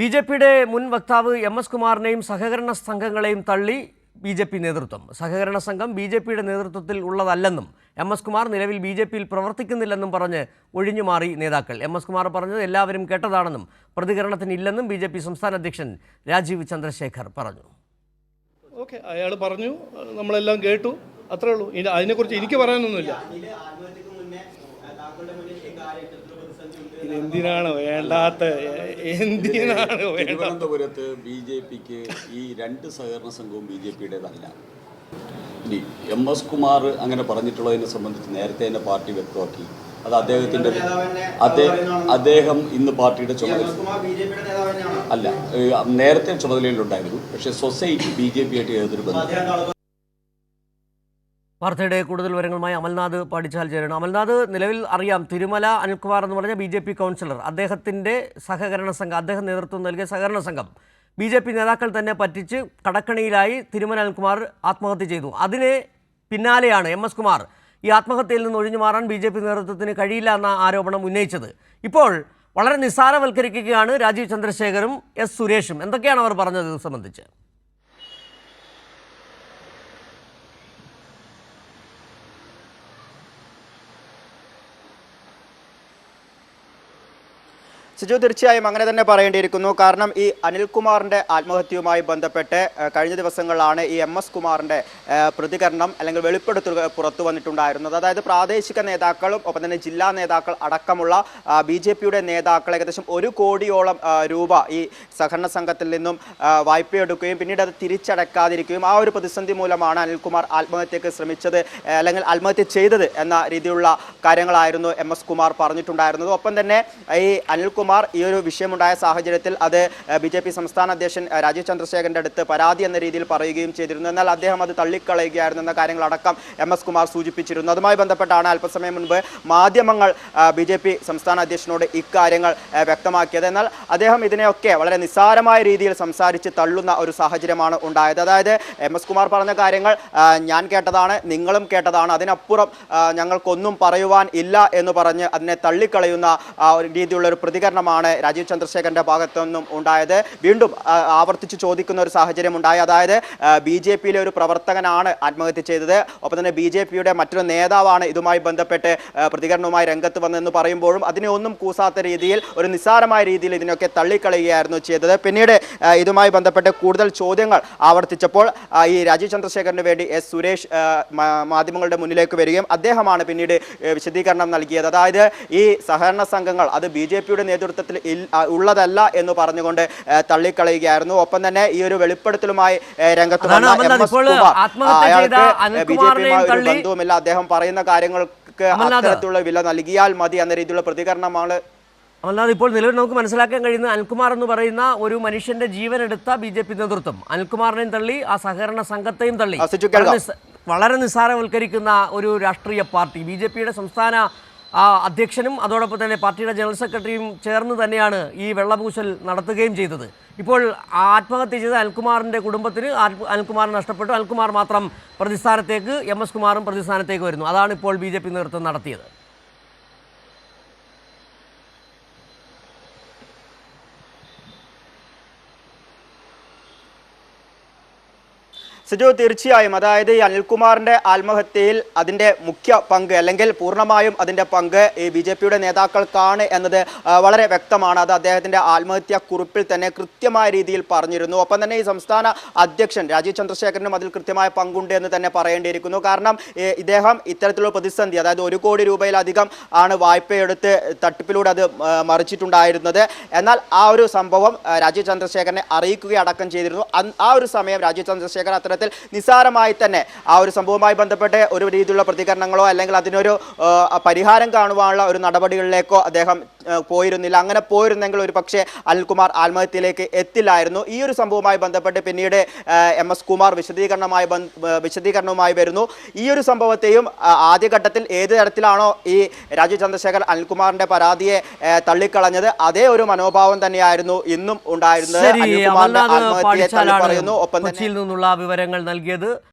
B J പിയുടെ മുൻ വക്താവ് എം എസ് കുമാറിനെയും സഹകരണ സംഘങ്ങളെയും തള്ളി ബി ജെ പി നേതൃത്വം. സഹകരണ സംഘം ബി ജെ പിയുടെ നേതൃത്വത്തിൽ ഉള്ളതല്ലെന്നും എം എസ് കുമാർ നിലവിൽ ബി ജെ പിയിൽ പ്രവർത്തിക്കുന്നില്ലെന്നും പറഞ്ഞ് ഒഴിഞ്ഞുമാറി നേതാക്കൾ. എം എസ് കുമാർ പറഞ്ഞത് എല്ലാവരും കേട്ടതാണെന്നും പ്രതികരണത്തിനില്ലെന്നും ബി ജെ പി സംസ്ഥാന അധ്യക്ഷൻ രാജീവ് ചന്ദ്രശേഖർ പറഞ്ഞു. ഓക്കെ അയാൾ പറഞ്ഞു നമ്മളെല്ലാം കേട്ടു. അത്രേ ഉള്ളൂ. അതിനെക്കുറിച്ച് എനിക്ക് പറയാനൊന്നുമില്ല. എന്തിനാണ് വേണ്ടാത്ത എന്തിനാണ് തിരുവനന്തപുരത്ത് ബി ജെ പിക്ക് ഈ രണ്ട് സഹകരണ സംഘവും ബി ജെ പിയുടേതല്ല. ഇനി എം എസ് കുമാർ അങ്ങനെ പറഞ്ഞിട്ടുള്ളതിനെ സംബന്ധിച്ച് നേരത്തെ തന്നെ പാർട്ടി വ്യക്തമാക്കി. അത് അദ്ദേഹത്തിന്റെ അദ്ദേഹം അദ്ദേഹം ഇന്ന് പാർട്ടിയുടെ ചുമതല അല്ല നേരത്തെ ചുമതലയിലുണ്ടായിരുന്നു. പക്ഷേ സൊസൈറ്റി ബി ജെ പി ആയിട്ട് ഏതൊരു ബന്ധം വാർത്തയുടെ കൂടുതൽ വിവരങ്ങളുമായി അമൽനാഥ് പാടിച്ചാൽ ചേരണം അമൽനാഥ് നിലവിൽ അറിയാം തിരുമല അനിൽകുമാർ എന്ന് പറഞ്ഞ ബി ജെ പി കൗൺസിലർ അദ്ദേഹത്തിന്റെ സഹകരണ സംഘം അദ്ദേഹം നേതൃത്വം നൽകിയ സഹകരണ സംഘം ബി ജെ പി നേതാക്കൾ തന്നെ പറ്റിച്ച് കടക്കണിയിലായി തിരുമല അനിൽകുമാർ ആത്മഹത്യ ചെയ്തു. അതിന് പിന്നാലെയാണ് എം എസ് കുമാർ ഈ ആത്മഹത്യയിൽ നിന്ന് ഒഴിഞ്ഞു മാറാൻ ബി ജെ പി നേതൃത്വത്തിന് കഴിയില്ല എന്ന ആരോപണം ഉന്നയിച്ചത്. ഇപ്പോൾ വളരെ നിസ്സാരവൽക്കരിക്കുകയാണ് രാജീവ് ചന്ദ്രശേഖറും എസ് സുരേഷും. എന്തൊക്കെയാണ് അവർ പറഞ്ഞത് ഇത് സംബന്ധിച്ച്? സിജു തീർച്ചയായും അങ്ങനെ തന്നെ പറയേണ്ടിയിരിക്കുന്നു. കാരണം ഈ അനിൽകുമാറിന്റെ ആത്മഹത്യയുമായി ബന്ധപ്പെട്ട് കഴിഞ്ഞ ദിവസങ്ങളിലാണ് ഈ എം എസ് കുമാറിന്റെ പ്രതികരണം അല്ലെങ്കിൽ വെളിപ്പെടുത്തൽ പുറത്തു വന്നിട്ടുണ്ടായിരുന്നത്. അതായത് പ്രാദേശിക നേതാക്കളും ഒപ്പം തന്നെ ജില്ലാ നേതാക്കൾ അടക്കമുള്ള ബി ജെ പിയുടെ നേതാക്കൾ ഏകദേശം ഒരു കോടിയോളം രൂപ ഈ സഹകരണ സംഘത്തിൽ നിന്നും വായ്പയെടുക്കുകയും പിന്നീട് അത് തിരിച്ചടക്കാതിരിക്കുകയും ആ ഒരു പ്രതിസന്ധി മൂലമാണ് അനിൽകുമാർ ആത്മഹത്യക്ക് ശ്രമിച്ചത് അല്ലെങ്കിൽ ആത്മഹത്യ ചെയ്തത് എന്ന രീതിയിലുള്ള കാര്യങ്ങളായിരുന്നു എം എസ് കുമാർ പറഞ്ഞിട്ടുണ്ടായിരുന്നത്. ഒപ്പം തന്നെ ഈ അനിൽകുമാർ ഈ ഒരു വിഷയമുണ്ടായ സാഹചര്യത്തിൽ അത് ബി ജെ പി സംസ്ഥാന അധ്യക്ഷൻ രാജീവ് ചന്ദ്രശേഖരന്റെ അടുത്ത് പരാതി എന്ന രീതിയിൽ പറയുകയും ചെയ്തിരുന്നു. എന്നാൽ അദ്ദേഹം അത് തള്ളിക്കളയുകയായിരുന്നു എന്ന കാര്യങ്ങളടക്കം എം എസ് കുമാർ സൂചിപ്പിച്ചിരുന്നു. അതുമായി ബന്ധപ്പെട്ടാണ് അല്പസമയം മുൻപ് മാധ്യമങ്ങൾ ബി ജെ പി സംസ്ഥാന അധ്യക്ഷനോട് ഇക്കാര്യങ്ങൾ വ്യക്തമാക്കിയത്. എന്നാൽ അദ്ദേഹം ഇതിനെയൊക്കെ വളരെ നിസ്സാരമായ രീതിയിൽ സംസാരിച്ച് തള്ളുന്ന ഒരു സാഹചര്യമാണ് ഉണ്ടായത്. അതായത് എം എസ് കുമാർ പറഞ്ഞ കാര്യങ്ങൾ ഞാൻ കേട്ടതാണ് നിങ്ങളും കേട്ടതാണ്. അതിനപ്പുറം ഞങ്ങൾക്കൊന്നും പറയുവാൻ ഇല്ല എന്ന് പറഞ്ഞ് അതിനെ തള്ളിക്കളയുന്ന ആ, ഒരു ഒരു പ്രതികരണമാണ് രാജീവ് ചന്ദ്രശേഖരന്റെ ഭാഗത്തു നിന്നും ഉണ്ടായത്. വീണ്ടും ആവർത്തിച്ച് ചോദിക്കുന്ന ഒരു സാഹചര്യം ഉണ്ടായി. അതായത് ബി ജെ പിയിലെ ഒരു പ്രവർത്തകനാണ് ആത്മഹത്യ ചെയ്തത്. ഒപ്പം തന്നെ ബി ജെ പിയുടെ മറ്റൊരു നേതാവാണ് ഇതുമായി ബന്ധപ്പെട്ട് പ്രതികരണവുമായി രംഗത്ത് വന്നതെന്ന് പറയുമ്പോഴും അതിനെ ഒന്നും കൂസാത്ത രീതിയിൽ ഒരു നിസ്സാരമായ രീതിയിൽ ഇതിനൊക്കെ തള്ളിക്കളയുകയായിരുന്നു ചെയ്തത്. പിന്നീട് ഇതുമായി ബന്ധപ്പെട്ട് കൂടുതൽ ചോദ്യങ്ങൾ ആവർത്തിച്ചപ്പോൾ ഈ രാജീവ് ചന്ദ്രശേഖരന് വേണ്ടി എസ് സുരേഷ് മാധ്യമങ്ങളുടെ മുന്നിലേക്ക് വരികയും അദ്ദേഹമാണ് പിന്നീട് വിശദീകരണം നൽകിയത്. അതായത് ഈ സഹകരണ സംഘങ്ങൾ അത് ബി ജെ പിയുടെ നേതൃത്വത്തിൽ ഉള്ളതല്ല എന്ന് പറഞ്ഞുകൊണ്ട് തള്ളിക്കളയുകയായിരുന്നു. ഒപ്പം തന്നെ ഈ ഒരു വെളിപ്പെടുത്തലുമായി രംഗത്ത് വന്ന എം എസ് കുമാർ, അയാൾക്ക് ബി ജെ പിയുമായി ഒരു ബന്ധവുമില്ല. അദ്ദേഹം പറയുന്ന കാര്യങ്ങൾക്ക്. അത്തരത്തിലുള്ള വില നൽകിയാൽ മതി എന്ന രീതിയിലുള്ള പ്രതികരണമാണ് അല്ലാതെ ഇപ്പോൾ നിലവിൽ നമുക്ക് മനസ്സിലാക്കാൻ കഴിയുന്ന അനിൽകുമാർ എന്ന് പറയുന്ന ഒരു മനുഷ്യന്റെ ജീവൻ എടുത്ത ബി ജെ പി നേതൃത്വം. അനിൽകുമാറിനെയും തള്ളി ആ സഹകരണ സംഘത്തെയും തള്ളി. വളരെ നിസ്സ- നിസ്സാരവൽക്കരിക്കുന്ന ഒരു രാഷ്ട്രീയ പാർട്ടി. ബി ജെ പിയുടെ സംസ്ഥാന അധ്യക്ഷനും അതോടൊപ്പം തന്നെ പാർട്ടിയുടെ ജനറൽ സെക്രട്ടറിയും ചേർന്ന് തന്നെയാണ് ഈ വെള്ളപൂശൽ നടത്തുകയും ചെയ്തത്. ഇപ്പോൾ ആത്മഹത്യ ചെയ്ത അൽകുമാറിന്റെ കുടുംബത്തിന് അനിൽകുമാർ നഷ്ടപ്പെട്ടു. അൽകുമാർ മാത്രം പ്രതിസ്ഥാനത്തേക്ക് എം എസ് കുമാറും പ്രതിസ്ഥാനത്തേക്ക് വരുന്നു. അതാണ് ഇപ്പോൾ ബി ജെ പി നേതൃത്വം നടത്തിയത്. സിജു തീർച്ചയായും. അതായത് ഈ അനിൽകുമാറിന്റെ ആത്മഹത്യയിൽ അതിന്റെ മുഖ്യ പങ്ക് അല്ലെങ്കിൽ പൂർണമായും അതിന്റെ പങ്ക് ഈ ബി ജെ പിയുടെ നേതാക്കൾക്കാണ് എന്നത് വളരെ വ്യക്തമാണ്. അത് അദ്ദേഹത്തിന്റെ ആത്മഹത്യാ കുറിപ്പിൽ തന്നെ കൃത്യമായ രീതിയിൽ പറഞ്ഞിരുന്നു. ഒപ്പം തന്നെ ഈ സംസ്ഥാന അധ്യക്ഷൻ രാജീവ് ചന്ദ്രശേഖരനും അതിൽ കൃത്യമായ പങ്കുണ്ട് എന്ന് തന്നെ പറയേണ്ടിയിരിക്കുന്നു. കാരണം ഇദ്ദേഹം ഇത്തരത്തിലുള്ള പ്രതിസന്ധി അതായത് ഒരു കോടി രൂപയിലധികം ആണ് വായ്പയെടുത്ത് തട്ടിപ്പിലൂടെ അത് മറിച്ചിട്ടുണ്ടായിരുന്നത്. എന്നാൽ ആ ഒരു സംഭവം രാജീവ് ചന്ദ്രശേഖരനെ അറിയിക്കുകയടക്കം ചെയ്തിരുന്നു. ആ ഒരു സമയം രാജീവ് ചന്ദ്രശേഖർ അത്തരത്തിൽ നിസ്സാരമായി തന്നെ ആ ഒരു സംഭവവുമായി ബന്ധപ്പെട്ട് ഒരു രീതിയിലുള്ള പ്രതികരണങ്ങളോ അല്ലെങ്കിൽ അതിനൊരു പരിഹാരം കാണുവാനുള്ള ഒരു നടപടികളിലേക്കോ അദ്ദേഹം പോയിരുന്നില്ല. അങ്ങനെ പോയിരുന്നെങ്കിൽ ഒരു പക്ഷേ അനിൽകുമാർ ആത്മഹത്യയിലേക്ക് എത്തില്ലായിരുന്നു. ഈ ഒരു സംഭവവുമായി ബന്ധപ്പെട്ട് പിന്നീട് എം എസ് കുമാർ വിശദീകരണമായി വിശദീകരണവുമായി വരുന്നു. ഈ ഒരു സംഭവത്തെയും ആദ്യഘട്ടത്തിൽ ഏത് തരത്തിലാണോ ഈ രാജീവ് ചന്ദ്രശേഖർ അനിൽകുമാറിന്റെ പരാതിയെ തള്ളിക്കളഞ്ഞത് അതേ ഒരു മനോഭാവം തന്നെയായിരുന്നു ഇന്നും ഉണ്ടായിരുന്നത്. പറയുന്നു. ഒപ്പം കൊച്ചിയിൽ നിന്നുള്ള വിവരങ്ങൾ നൽകിയത്.